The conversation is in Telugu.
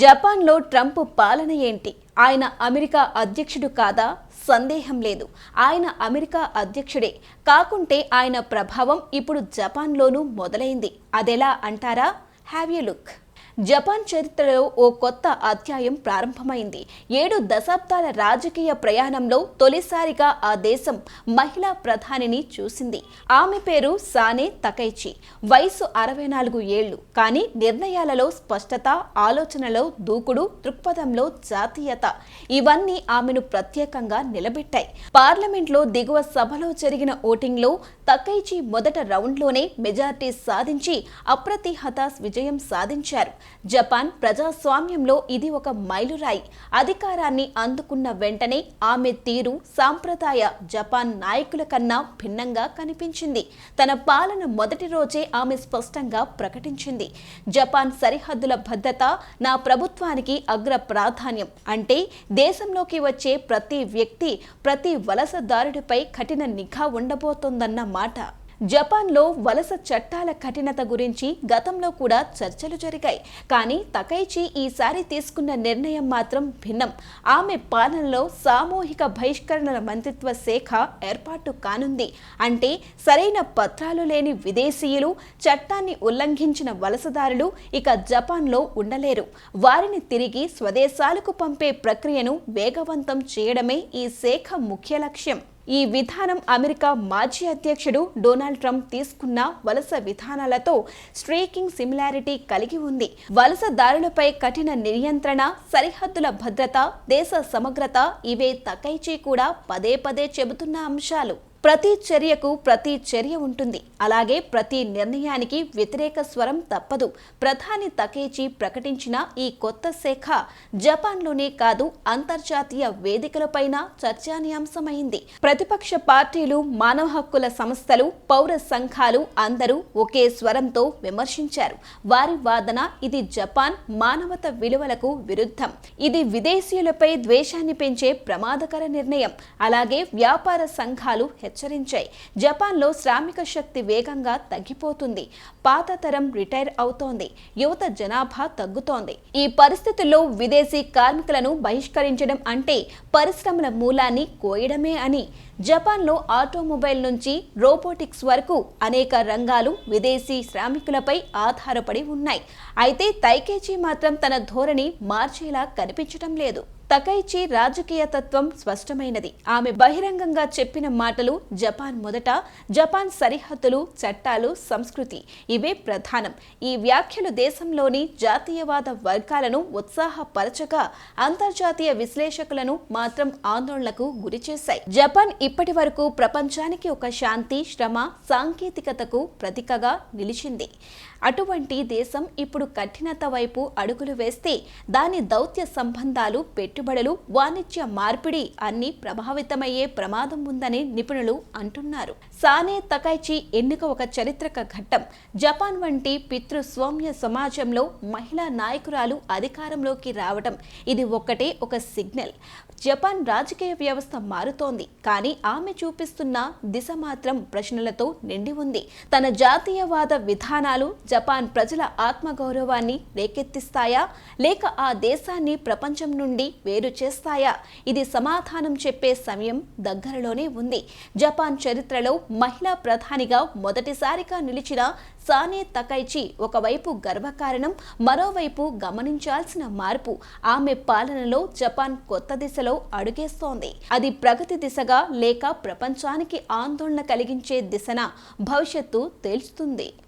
జపాన్లో ట్రంప్ పాలన ఏంటి? ఆయన అమెరికా అధ్యక్షుడు కాదా? సందేహం లేదు. ఆయన అమెరికా అధ్యక్షుడే. కాకుంటే ఆయన ప్రభావం ఇప్పుడు జపాన్లోనూ మొదలైంది. అదెలా అంటారా? Have you look. జపాన్ చరిత్రలో ఓ కొత్త అధ్యాయం ప్రారంభమైంది. ఏడు దశాబ్దాల రాజకీయ ప్రయాణంలో తొలిసారిగా ఆ దేశం మహిళా ప్రధానిని చూసింది. ఆమె పేరు సానే తకైచి. వయసు అరవై నాలుగు ఏళ్ళు కానీ నిర్ణయాలలో స్పష్టత ఆలోచనలో దూకుడు దృక్పథంలో జాతీయత ఇవన్నీ ఆమెను ప్రత్యేకంగా నిలబెట్టాయి. పార్లమెంట్లో దిగువ సభలో జరిగిన ఓటింగ్లో తకైచి మొదట రౌండ్లోనే మెజార్టీ సాధించి అప్రతిహత విజయం సాధించారు. జపాన్ ప్రజాస్వామ్యంలో ఇది ఒక మైలురాయి. అధికారాన్ని అందుకున్న వెంటనే ఆమె తీరు సాంప్రదాయ జపాన్ నాయకుల కన్నా భిన్నంగా కనిపించింది. తన పాలన మొదటి రోజే ఆమె స్పష్టంగా ప్రకటించింది. జపాన్ సరిహద్దుల భద్రత నా ప్రభుత్వానికి అగ్ర ప్రాధాన్యం. అంటే దేశంలోకి వచ్చే ప్రతి వ్యక్తి ప్రతి వలసదారుడిపై కఠిన నిఘా ఉండబోతోందన్న మాట. జపాన్లో వలస చట్టాల కఠినత గురించి గతంలో కూడా చర్చలు జరిగాయి. కానీ తకైచి ఈసారి తీసుకున్న నిర్ణయం మాత్రం భిన్నం. ఆమె పాలనలో సామూహిక బహిష్కరణల మంత్రిత్వ శాఖ ఏర్పాటు కానుంది. అంటే సరైన పత్రాలు లేని విదేశీయులు చట్టాన్ని ఉల్లంఘించిన వలసదారులు ఇక జపాన్లో ఉండలేరు. వారిని తిరిగి స్వదేశాలకు పంపే ప్రక్రియను వేగవంతం చేయడమే ఈ శాఖ ముఖ్య లక్ష్యం. ఈ విధానం అమెరికా మాజీ అధ్యక్షుడు డొనాల్డ్ ట్రంప్ తీసుకున్న వలస విధానాలతో స్ట్రీకింగ్ సిమిలారిటీ కలిగి ఉంది. వలసదారులపై కఠిన నియంత్రణ సరిహద్దుల భద్రత దేశ సమగ్రత ఇవే తకైచి కూడా పదే పదే చెబుతున్న అంశాలు. ప్రతి చర్యకు ప్రతి చర్య ఉంటుంది. అలాగే ప్రతి నిర్ణయానికి వ్యతిరేక స్వరం తప్పదు. ప్రధాని తకేచి ప్రకటించిన ఈ కొత్త శాఖ జపాన్లోనే కాదు అంతర్జాతీయ వేదికలపైన చర్చానీయాంశమైంది. ప్రతిపక్ష పార్టీలు మానవ హక్కుల సంస్థలు పౌర సంఘాలు అందరూ ఒకే స్వరంతో విమర్శించారు. వారి వాదన ఇది జపాన్ మానవత విలువలకు విరుద్ధం. ఇది విదేశీయులపై ద్వేషాన్ని పెంచే ప్రమాదకర నిర్ణయం. అలాగే వ్యాపార సంఘాలు హెచ్చరించాయి. జపాన్లో శ్రామిక శక్తి వేగంగా తగ్గిపోతుంది. పాత తరం రిటైర్ అవుతోంది. యువత జనాభా తగ్గుతోంది. ఈ పరిస్థితుల్లో విదేశీ కార్మికులను బహిష్కరించడం అంటే పరిశ్రమల మూలాన్ని కోయడమే అని. జపాన్లో ఆటోమొబైల్ నుంచి రోబోటిక్స్ వరకు అనేక రంగాలు విదేశీ శ్రామికులపై ఆధారపడి ఉన్నాయి. అయితే తైకేజీ మాత్రం తన ధోరణి మార్చేలా కనిపించడం లేదు. తకైచి రాజకీయ తత్వం స్పష్టమైనది. ఆమె బహిరంగంగా చెప్పిన మాటలు జపాన్ మొదట జపాన్ సరిహద్దులు చట్టాలు సంస్కృతి ఇవే ప్రధానం. ఈ వ్యాఖ్యలు దేశంలోని జాతీయవాద వర్గాలను ఉత్సాహపరచగా అంతర్జాతీయ విశ్లేషకులను మాత్రం ఆందోళనకు గురిచేశాయి. జపాన్ ఇప్పటి వరకు ప్రపంచానికి ఒక శాంతి శ్రమ సాంకేతికతకు ప్రతీకగా నిలిచింది. అటువంటి దేశం ఇప్పుడు కఠినత వైపు అడుగులు వేస్తే దాని దౌత్య సంబంధాలు పెట్టుబడులు వాణిజ్య మార్పిడి అన్ని ప్రభావితమయ్యే ప్రమాదం ఉందని నిపుణులు అంటున్నారు. సానే తకైచి ఎన్నిక ఒక చరిత్రక ఘట్టం. జపాన్ వంటి పితృస్వామ్య సమాజంలో మహిళా నాయకురాలు అధికారంలోకి రావడం ఇది ఒక్కటే ఒక సిగ్నల్. జపాన్ రాజకీయ వ్యవస్థ మారుతోంది కానీ ఆమె చూపిస్తున్న దిశ మాత్రం ప్రశ్నలతో నిండి ఉంది. తన జాతీయవాద విధానాలు జపాన్ ప్రజల ఆత్మగౌరవాన్ని రేకెత్తిస్తాయా? లేక ఆ దేశాన్ని ప్రపంచం నుండి వేరు చేస్తాయా? ఇది సమాధానం చెప్పే సమయం దగ్గరలోనే ఉంది. జపాన్ చరిత్రలో మహిళా ప్రధానిగా మొదటిసారిగా నిలిచిన సానే తకైచి ఒకవైపు గర్వకారణం మరోవైపు గమనించాల్సిన మార్పు. ఆమె పాలనలో జపాన్ కొత్త దిశలో అడుగేస్తోంది. అది ప్రగతి దిశగా లేక ప్రపంచానికి ఆందోళన కలిగించే దిశన? భవిష్యత్తు తేల్చుతుంది.